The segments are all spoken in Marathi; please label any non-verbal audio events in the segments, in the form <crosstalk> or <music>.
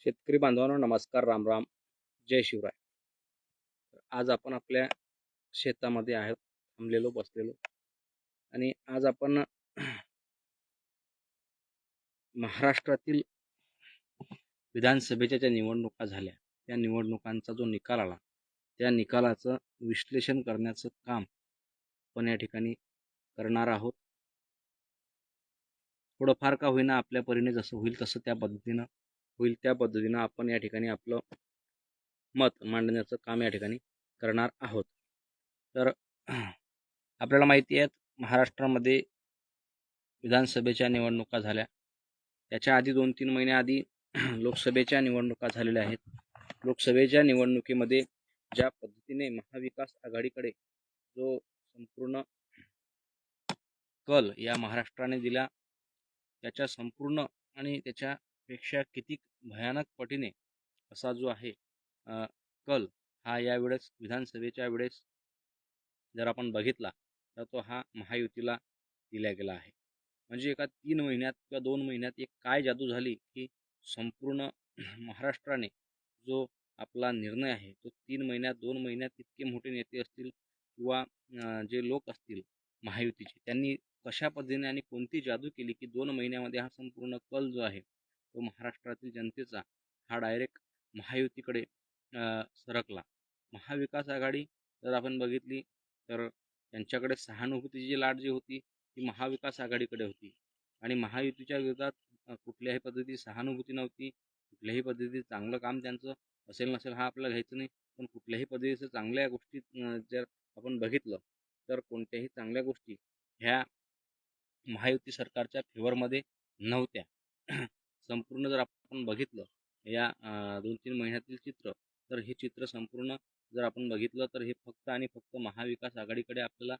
शेतकरी बांधवांनो नमस्कार राम राम. जय शिवराय. आज आपण आपल्या शेतामध्ये आहोत थांबलेलो बसलेलो. आणि आज आपण महाराष्ट्रातील विधानसभेच्या ज्या निवडणुका झाल्या त्या निवडणुकांचा जो निकाल आला त्या निकालाचं विश्लेषण करण्याचं काम आपण या ठिकाणी करणार आहोत. थोडंफार का होईना आपल्या परीने जसं होईल तसं त्या पद्धतीनं होईल त्या पद्धतीनं आपण या ठिकाणी आपलं मत मांडण्याचं काम या ठिकाणी करणार आहोत. तर <clears throat> आपल्याला माहिती आहे महाराष्ट्रामध्ये विधानसभेच्या निवडणुका झाल्या. त्याच्या आधी दोन तीन महिन्याआधी <clears throat> लोकसभेच्या निवडणुका झालेल्या आहेत. लोकसभेच्या निवडणुकीमध्ये ज्या पद्धतीने महाविकास आघाडीकडे जो संपूर्ण कल या महाराष्ट्राने दिला त्याच्या संपूर्ण आणि त्याच्या पेक्षा किती भयानक पटीने असा जो आहे कल हा यावेळेस विधानसभेच्या वेळेस जर आपण बघितला तर तो हा महायुतीला दिला गेला आहे. म्हणजे एका तीन महिन्यात किंवा दोन महिन्यात एक काय जादू झाली की संपूर्ण महाराष्ट्राने जो आपला निर्णय आहे तो तीन महिन्यात दोन महिन्यात इतके मोठे नेते असतील किंवा जे लोक असतील महायुतीचे त्यांनी कशा पद्धतीने आणि कोणती जादू केली की दोन महिन्यामध्ये हा संपूर्ण कल जो आहे तो महाराष्ट्रातील जनतेचा हा डायरेक्ट महायुतीकडे सरकला. महाविकास आघाडी जर आपण बघितली तर त्यांच्याकडे सहानुभूतीची जी लाट जी होती ती महाविकास आघाडीकडे होती. आणि महायुतीच्या विरोधात कुठल्याही पद्धतीची सहानुभूती नव्हती कुठल्याही पद्धतीचं चांगलं काम त्यांचं असेल नसेल हा आपल्याला घ्यायचं नाही. पण कुठल्याही पद्धतीचं चांगल्या गोष्टी जर आपण बघितलं तर कोणत्याही चांगल्या गोष्टी ह्या महायुती सरकारच्या फेवरमध्ये नव्हत्या. संपूर्ण जर आपण बघितलं या दोन तीन महिन्यातील चित्र तर हे चित्र संपूर्ण जर आपण बघितलं तर हे फक्त आणि फक्त महाविकास आघाडीकडे आपल्याला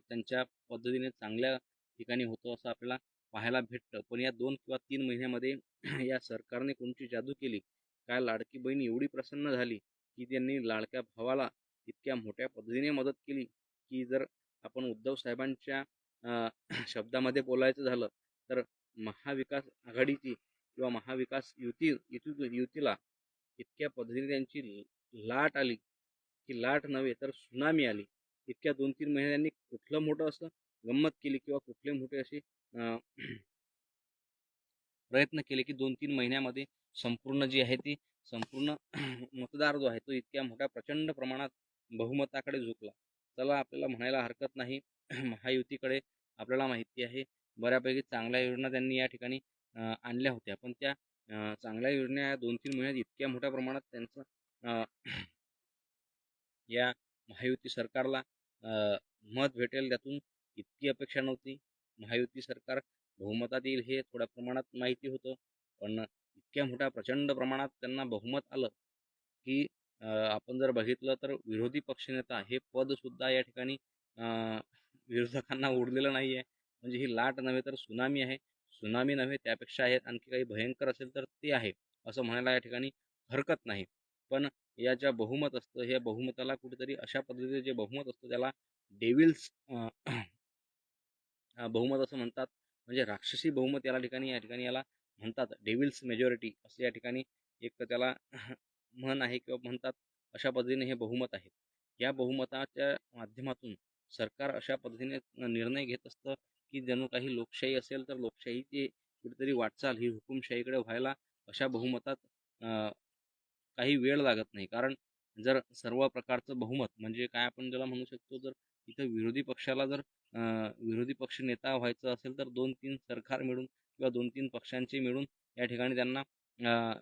त्यांच्या पद्धतीने चांगल्या ठिकाणी होतं असं आपल्याला पाहायला भेटतं. पण या दोन किंवा तीन महिन्यामध्ये <clears throat> या सरकारने कोणती जादू केली? काय लाडकी बहीण एवढी प्रसन्न झाली की त्यांनी लाडक्या भावाला इतक्या मोठ्या पद्धतीने मदत केली की जर आपण उद्धव साहेबांच्या <clears throat> शब्दामध्ये बोलायचं झालं तर महाविकास आघाडीची किंवा महाविकास युती युती युतीला इतक्या पद्धतीने त्यांची लाट आली की लाट नव्हे तर सुनामी आली. इतक्या दोन तीन महिन्यांनी कुठलं मोठं असं गंमत केली किंवा कुठले मोठे असे प्रयत्न केले की दोन तीन महिन्यामध्ये संपूर्ण जी आहे ती संपूर्ण मतदार जो आहे तो इतक्या मोठ्या प्रचंड प्रमाणात बहुमताकडे झुकला. चला आपल्याला म्हणायला हरकत नाही. महायुतीकडे आपल्याला माहिती आहे. बऱ्यापैकी चांगल्या योजना त्यांनी या ठिकाणी आणल्या होत्या. पण त्या चांगल्या योजना या दोन तीन महिन्यात इतक्या मोठ्या प्रमाणात त्यांचं या महायुती सरकारला मत भेटेल त्यातून इतकी अपेक्षा नव्हती. महायुती सरकार बहुमतात येईल हे थोड्या प्रमाणात माहिती होतं. पण इतक्या मोठ्या प्रचंड प्रमाणात त्यांना बहुमत आलं की आपण जर बघितलं तर विरोधी पक्षनेता हे पदसुद्धा या ठिकाणी विरोधकांना उरलेलं नाही आहे म्हणजे ही लाट नव्हे तर सुनामी आहे. सुनामी नव्हे त्यापेक्षा आहेत. आणखी काही भयंकर असेल तर ते आहे असं म्हणायला या ठिकाणी हरकत नाही. पण या ज्या बहुमत असतं हे बहुमताला कुठेतरी अशा पद्धतीचे जे बहुमत असतं त्याला डेविल्स बहुमत असं म्हणतात. म्हणजे राक्षसी बहुमत या ठिकाणी या ठिकाणी याला म्हणतात. डेविल्स मेजॉरिटी असं या ठिकाणी एक त्याला म्हण आहे किंवा म्हणतात अशा पद्धतीने हे बहुमत आहे. या बहुमताच्या माध्यमातून सरकार अशा पद्धतीने निर्णय घेत असतं की जणू काही लोकशाही असेल तर लोकशाहीची कुठेतरी वाटचाल ही हुकुमशाहीकडे व्हायला अशा बहुमतात काही वेळ लागत नाही. कारण जर सर्व प्रकारचं बहुमत म्हणजे काय आपण ज्याला म्हणू शकतो जर इथं विरोधी पक्षाला जर विरोधी पक्ष नेता व्हायचं असेल तर दोन तीन सरकार मिळून किंवा दोन तीन पक्षांचे मिळून या ठिकाणी त्यांना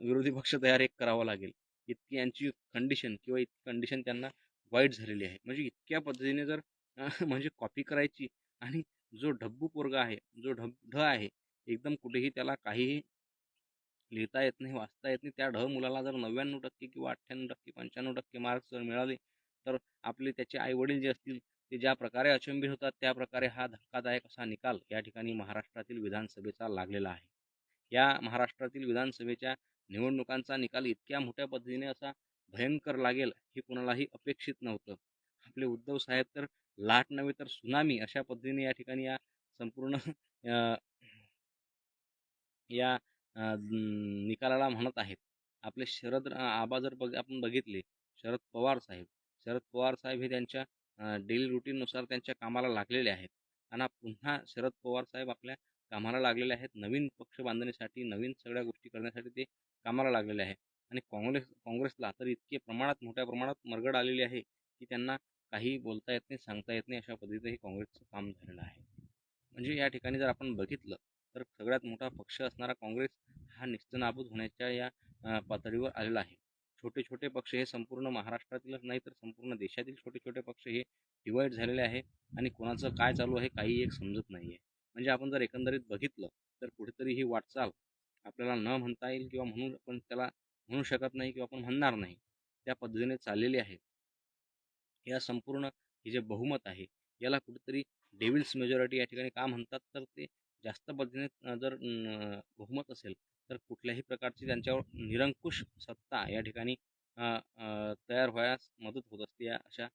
विरोधी पक्ष तयार एक करावा लागेल. इतकी यांची कंडिशन किंवा इतकी कंडिशन त्यांना वाईट झालेली आहे. म्हणजे इतक्या पद्धतीने जर <laughs> म्हणजे कॉपी करायची आणि जो ढब्बू पोरगा आहे जो ढब ढ आहे एकदम कुठेही त्याला काहीही लिहिता येत नाही वाचता येत नाही. त्या ढ मुलाला जर नव्याण्णव टक्के किंवा अठ्ठ्याण्णव टक्के पंच्याण्णव टक्के मार्क्स जर मिळाले तर आपले त्याचे आईवडील जे असतील ते ज्या प्रकारे अचंबित होतात त्या प्रकारे हा धक्कादायक असा निकाल या ठिकाणी महाराष्ट्रातील विधानसभेचा लागलेला आहे. या महाराष्ट्रातील विधानसभेच्या निवडणुकांचा निकाल इतक्या मोठ्या पद्धतीने असा भयंकर लागेल हे कोणालाही अपेक्षित नव्हतं. आपले उद्धव साहेब तर लाट नव्हे तर सुनामी अशा पद्धतीने या ठिकाणी या संपूर्ण या निकालाला म्हणत आहेत. आपले शरद आबा जर बघ आपण बघितले शरद पवार साहेब. शरद पवार साहेब हे त्यांच्या डेली रुटीननुसार त्यांच्या कामाला लागलेले आहेत. आणि पुन्हा शरद पवार साहेब आपल्या कामाला लागलेले आहेत. नवीन पक्ष बांधणीसाठी नवीन सगळ्या गोष्टी करण्यासाठी ते कामाला लागलेले आहे आणि काँग्रेस काँग्रेसला तर इतके प्रमाणात मोठ्या प्रमाणात मरगड आलेली आहे की त्यांना काही बोलता येत नाही सांगता येत नाही अशा पद्धतीचं हे काँग्रेसचं काम झालेलं आहे. म्हणजे या ठिकाणी जर आपण बघितलं तर सगळ्यात मोठा पक्ष असणारा काँग्रेस हा निस्तनाबूत होण्याच्या या पातळीवर आलेला आहे. छोटे छोटे पक्ष हे संपूर्ण महाराष्ट्रातीलच नाही तर संपूर्ण देशातील छोटे छोटे पक्ष हे डिवाईड झालेले आहे आणि कोणाचं काय चालू आहे काही एक समजत नाही आहे. म्हणजे आपण जर एकंदरीत बघितलं तर कुठेतरी ही वाटचाल आपल्याला न म्हणता येईल किंवा म्हणून आपण त्याला म्हणू शकत नाही किंवा आपण म्हणणार नाही त्या पद्धतीने चाललेली आहे. या संपूर्ण हे जे बहुमत आहे याला कुठेतरी डेव्हिल्स मेजॉरिटी या ठिकाणी का म्हणतात? तर ते जास्त पद्धतीने जर बहुमत असेल तर कुठल्याही प्रकारची त्यांच्यावर निरंकुश सत्ता या ठिकाणी तयार व्हायस मदत होत असते या अशा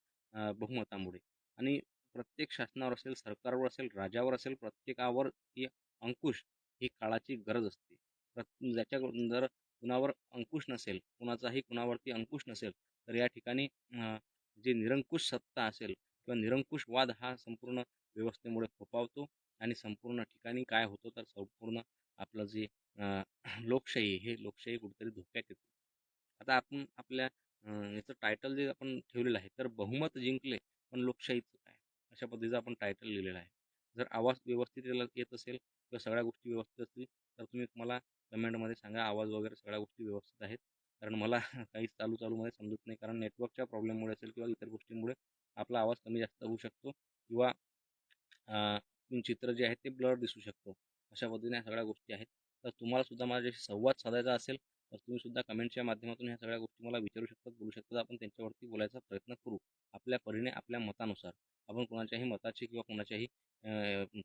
बहुमतामुळे. आणि प्रत्येक शासनावर असेल सरकारवर असेल राजावर असेल प्रत्येकावर ही अंकुश ही काळाची गरज असते. प्रत ज्याच्याकडून जर कुणावर अंकुश नसेल कुणाचाही कुणावरती अंकुश नसेल तर या ठिकाणी जी निरंकुश सत्ता असेल किंवा निरंकुश वाद हा संपूर्ण व्यवस्थेमुळे फोपावतो आणि संपूर्ण ठिकाणी काय होतं तर संपूर्ण आपलं जे <clears throat> लोकशाही हे लोकशाही कुठेतरी धोक्यात येते. आता आपण आपल्या याचं टायटल जे आपण ठेवलेलं आहे तर बहुमत जिंकले पण लोकशाहीचं काय? अशा पद्धतीचं आपण टायटल लिहिलेलं आहे. जर आवाज व्यवस्थित येत असेल किंवा सगळ्या गोष्टी व्यवस्थित असतील तर तुम्ही मला कमेंटमध्ये सांगा. आवाज वगैरे सगळ्या गोष्टी व्यवस्थित आहेत. कारण मला काही चालू चालूमध्ये समजत नाही. कारण नेटवर्कच्या प्रॉब्लेममुळे असेल किंवा इतर गोष्टींमुळे आपला आवाज कमी जास्त होऊ शकतो किंवा चित्र जे आहे ते ब्लर दिसू शकतो. अशा पद्धतीने ह्या सगळ्या गोष्टी आहेत. तर तुम्हाला सुद्धा माझ्याशी संवाद साधायचा असेल तर तुम्ही सुद्धा कमेंटच्या माध्यमातून ह्या सगळ्या गोष्टी मला विचारू शकतात बोलू शकतात आपण त्यांच्यावरती बोलायचा प्रयत्न करू. आपल्या परीने आपल्या मतानुसार. आपण कोणाच्याही मताची किंवा कोणाच्याही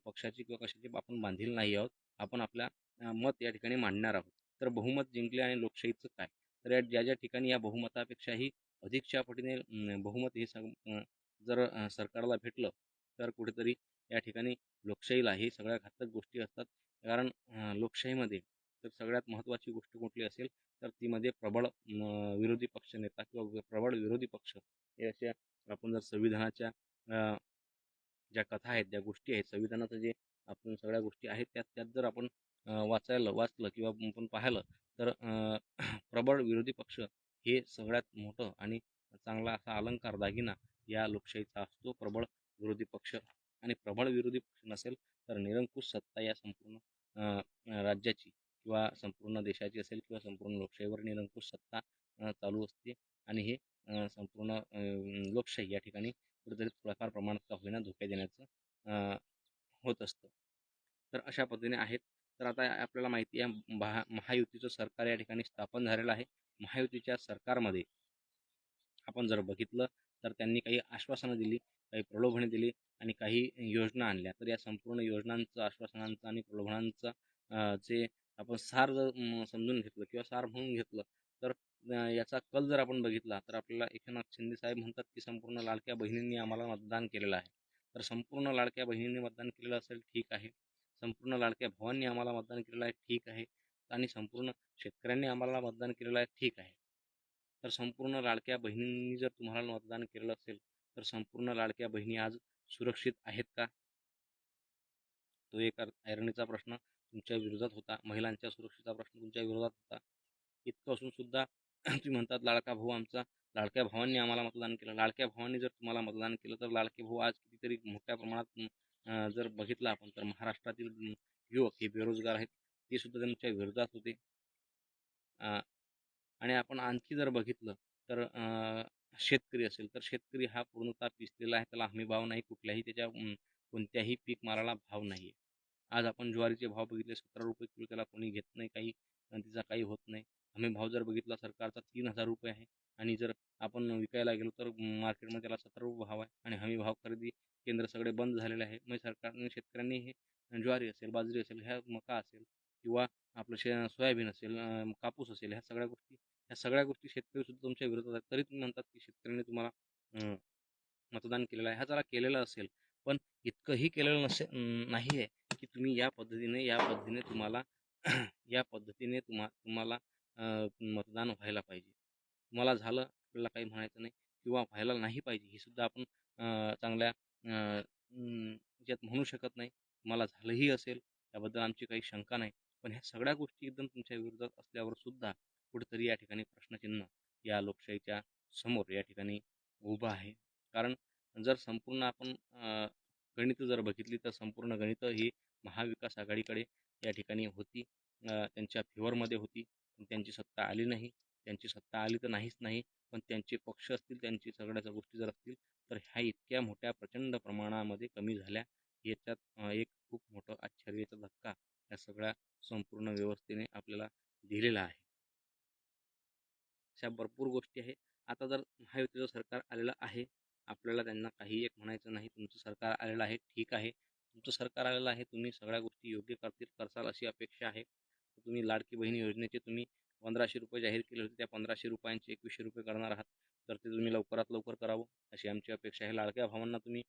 पक्षाची किंवा कशाची आपण बांधील नाही आहोत. आपण आपल्या मत या ठिकाणी मांडणार आहोत. तर बहुमत जिंकले आणि लोकशाहीचं काय? तर या ज्या ज्या ठिकाणी या बहुमतापेक्षाही अधिकच्या पटीने बहुमत हे सग जर सरकारला भेटलं तर कुठेतरी या ठिकाणी लोकशाहीला हे सगळ्या घातक गोष्टी असतात. कारण लोकशाहीमध्ये तर सगळ्यात महत्त्वाची गोष्ट कुठली असेल तर ती मध्ये प्रबळ विरोधी पक्ष नेता किंवा प्रबळ विरोधी पक्ष हे अशा आपण जर संविधानाच्या ज्या कथा आहेत ज्या गोष्टी आहेत संविधानाचं जे आपण सगळ्या गोष्टी आहेत त्यात त्यात जर आपण वाचायला वाचलं किंवा आपण पाहिलं तर <clears throat> प्रबळ विरोधी पक्ष हे सगळ्यात मोठं आणि चांगला असा अलंकार दागिना या लोकशाहीचा असतो. प्रबळ विरोधी पक्ष आणि प्रबळ विरोधी पक्ष नसेल तर निरंकुश सत्ता या संपूर्ण राज्याची किंवा संपूर्ण देशाची असेल किंवा संपूर्ण लोकशाहीवर निरंकुश सत्ता चालू असते आणि हे संपूर्ण लोकशाही या ठिकाणी कुठेतरी थोड्याफार प्रमाणात का होईना धोक्या देण्याचं होत असतं. तर अशा पद्धतीने आहेत. तर आता आपल्याला माहिती आहे महा महायुतीचं सरकार या ठिकाणी स्थापन झालेलं आहे. महायुतीच्या सरकारमध्ये आपण जर बघितलं तर त्यांनी काही आश्वासनं दिली काही प्रलोभने दिली आणि काही योजना आणल्या. तर या संपूर्ण योजनांचं आश्वासनांचं आणि प्रलोभनांचं जे आपण सार जर समजून घेतलं किंवा सार म्हणून घेतलं तर याचा कल जर आपण बघितला तर आपल्याला एकनाथ शिंदे साहेब म्हणतात की संपूर्ण लाडक्या बहिणींनी आम्हाला मतदान केलेलं आहे. तर संपूर्ण लाडक्या बहिणींनी मतदान केलेलं असेल ठीक आहे. संपूर्ण लाडक्या भावांनी आम्हाला मतदान केलेलं आहे ठीक आहे. आणि संपूर्ण शेतकऱ्यांनी आम्हाला मतदान केलेलं आहे ठीक आहे. तर संपूर्ण लाडक्या बहिणींनी जर तुम्हाला मतदान केलेलं असेल तर संपूर्ण लाडक्या बहिणी आज सुरक्षित आहेत का? तो एक ऐरणीचा प्रश्न तुमच्या विरोधात होता महिलांच्या सुरक्षेचा प्रश्न तुमच्या विरोधात होता. इतकं असून सुद्धा तुम्ही म्हणतात लाडका भाऊ आमचा लाडक्या भावांनी आम्हाला मतदान केलं. लाडक्या भावांनी जर तुम्हाला मतदान केलं तर लाडके भाऊ आज कितीतरी मोठ्या प्रमाणात जर बघितलं आपण तर महाराष्ट्रातील युवक हे बेरोजगार आहेत ते सुद्धा त्यांच्या विरोधात होते. आणि आपण आणखी जर बघितलं तर शेतकरी असेल तर शेतकरी हा पूर्णतः पिसलेला आहे त्याला हमी भाव नाही कुठल्याही त्याच्या कोणत्याही पीक मालाला भाव नाही आहे आज आपण ज्वारीचे भाव बघितले सतरा रुपये किलो त्याला कोणी घेत नाही काही तिचा काही होत नाही. हमी भाव जर बघितला सरकारचा तीन हजार रुपये आहे. आणि जर आपण विकायला गेलो तर मार्केटमध्ये त्याला सतरा रुपये भाव आहे. आणि हमी भाव खरेदी केंद्र सगळे बंद झालेले आहे म्हणजे सरकारने शेतकऱ्यांनी हे ज्वारी असेल बाजरी असेल ह्या मका असेल किंवा आपलं शे सोयाबीन असेल कापूस असेल ह्या सगळ्या गोष्टी ह्या सगळ्या गोष्टी शेतकरी सुद्धा तुमच्या विरोधात आहेत. तरी तुम्ही म्हणतात की शेतकऱ्यांनी तुम्हाला मतदान केलेलं आहे. हा जरा केलेलं असेल पण इतकंही केलेलं नसे नाही आहे की तुम्ही या पद्धतीने या पद्धतीने तुम्हाला <clears throat> या पद्धतीने तुम्हा तुम्हाला मतदान व्हायला पाहिजे. तुम्हाला झालं आपल्याला काही म्हणायचं नाही किंवा व्हायला नाही पाहिजे ही सुद्धा आपण चांगल्या याच्यात म्हणू शकत नाही. तुम्हाला झालंही असेल त्याबद्दल आमची काही शंका नाही. पण ह्या सगळ्या गोष्टी एकदम तुमच्या विरोधात असल्यावर सुद्धा कुठेतरी या ठिकाणी प्रश्नचिन्ह या लोकशाहीच्या समोर या ठिकाणी उभं आहे. कारण जर संपूर्ण आपण गणितं जर बघितली तर संपूर्ण गणितं ही महाविकास आघाडीकडे या ठिकाणी होती. त्यांच्या फेवरमध्ये होती. पण त्यांची सत्ता आली नाही. त्यांची सत्ता आली तर नाहीच नाही पण त्यांचे पक्ष असतील त्यांची सगळ्याच्या गोष्टी जर असतील तर ह्या इतक्या मोठ्या प्रचंड प्रमाणामध्ये कमी झाल्या. याच्यात एक खूप मोठं आश्चर्याचा धक्का या सगळ्या संपूर्ण व्यवस्थेने आपल्याला दिलेला आहे. अशा भरपूर गोष्टी आहे. आता जर महायुतीचं सरकार आलेलं आहे आपल्याला त्यांना काही एक म्हणायचं नाही तुमचं सरकार आलेलं आहे ठीक आहे. तुमचं सरकार आलेलं आहे तुम्ही सगळ्या गोष्टी योग्य करतील करसाल अशी अपेक्षा आहे. तुम्ही लाडकी बहिणी योजनेचे तुम्ही पंधराशे रुपये जाहीर केले होते. त्या पंधराशे रुपयांचे एकवीसशे रुपये करणार आहात. तर ते तुम्ही लवकरात लवकर करावं. अशी आमची अपेक्षा आहे. लाडक्या भावांना तुम्ही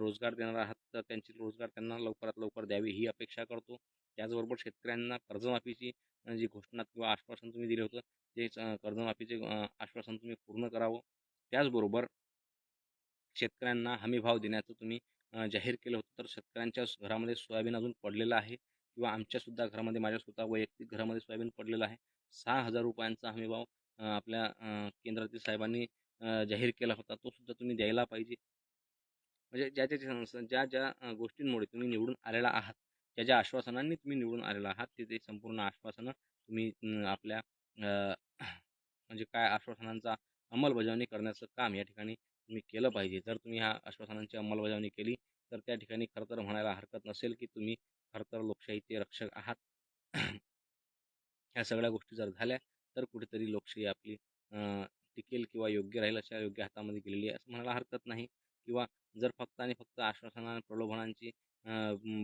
रोजगार देणार आहात. तर त्यांची रोजगार त्यांना लवकरात लवकर द्यावी ही अपेक्षा करतो. त्याचबरोबर शेतकऱ्यांना कर्जमाफीची जी घोषणा किंवा आश्वासन तुम्ही दिलं होतं ते कर्जमाफीचे आश्वासन तुम्ही पूर्ण करावं. त्याचबरोबर शेतकऱ्यांना हमी भाव देण्याचं तुम्ही जाहीर केलं होतं. तर शेतकऱ्यांच्या घरामध्ये सोयाबीन अजून पडलेलं आहे. किंवा आमच्यासुद्धा घरामध्ये माझ्या स्वतः वैयक्तिक घरामध्ये सोयाबीन पडलेलं आहे. सहा हजार रुपयांचा हमी भाव आपल्या केंद्रातील साहेबांनी जाहीर केला होता. तो सुद्धा तुम्ही द्यायला पाहिजे. म्हणजे ज्या ज्या ज्या- ज्या गोष्टींमुळे तुम्ही निवडून आलेला आहात ज्या ज्या आश्वासनांनी तुम्ही निवडून आलेला आहात ते ते संपूर्ण आश्वासनं तुम्ही आपल्या म्हणजे काय आश्वासनांचा अंमलबजावणी करण्याचं काम या ठिकाणी तुम्ही केलं पाहिजे. जर तुम्ही ह्या आश्वासनांची अंमलबजावणी केली तर त्या ठिकाणी खरं तर म्हणायला हरकत नसेल की तुम्ही खरं तर लोकशाहीचे रक्षक आहात. ह्या सगळ्या गोष्टी जर झाल्या तर कुठेतरी लोकशाही आपली टिकेल किंवा योग्य राहील अशा योग्य हातामध्ये गेलेली आहे असं म्हणायला हरकत नाही. किंवा जर फक्त आणि फक्त आश्वासना प्रलोभनांची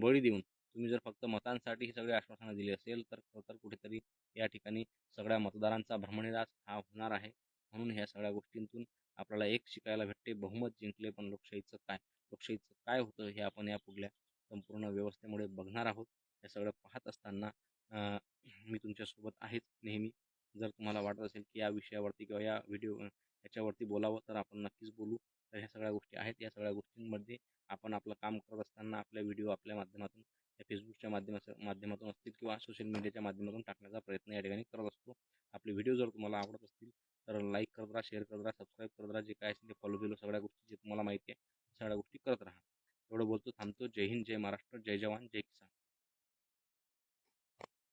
बळी देऊन तुम्ही जर फक्त मतांसाठी ही सगळी आश्वासनं दिली असेल तर तर कुठेतरी या ठिकाणी सगळ्या मतदारांचा भ्रमणनिरास हा होणार आहे. म्हणून ह्या सगळ्या गोष्टींतून आपल्याला एक शिकायला भेटते बहुमत जिंकले पण लोकशाहीचं काय? लोकशाहीचं काय होतं हे आपण या पुढल्या संपूर्ण व्यवस्थेमुळे बघणार आहोत. हे सगळं पाहत असताना मी तुमच्यासोबत आहेच नेहमी. जर तुम्हाला वाटत असेल की या विषयावरती किंवा या व्हिडिओ याच्यावरती बोलावं तर आपण नक्कीच बोलू. तर ह्या सगळ्या गोष्टी आहेत. या सगळ्या गोष्टींमध्ये आपण आपलं काम करत असताना आपल्या व्हिडिओ आपल्या माध्यमातून या फेसबुकच्या माध्यमाचं माध्यमातून असतील किंवा सोशल मीडियाच्या माध्यमातून टाकण्याचा प्रयत्न या ठिकाणी करत असतो. आपले व्हिडिओ जर तुम्हाला आवडत असतील तर लाईक करत राहा शेअर करत राहा सबस्क्राईब करत राहा. जे काय असेल ते फॉलो बिलो सगळ्या गोष्टी जे तुम्हाला माहिती आहे सगळ्या गोष्टी करत राहा. एवढं बोलतो थांबतो. जय हिंद जय महाराष्ट्र जय जवान जय किसान.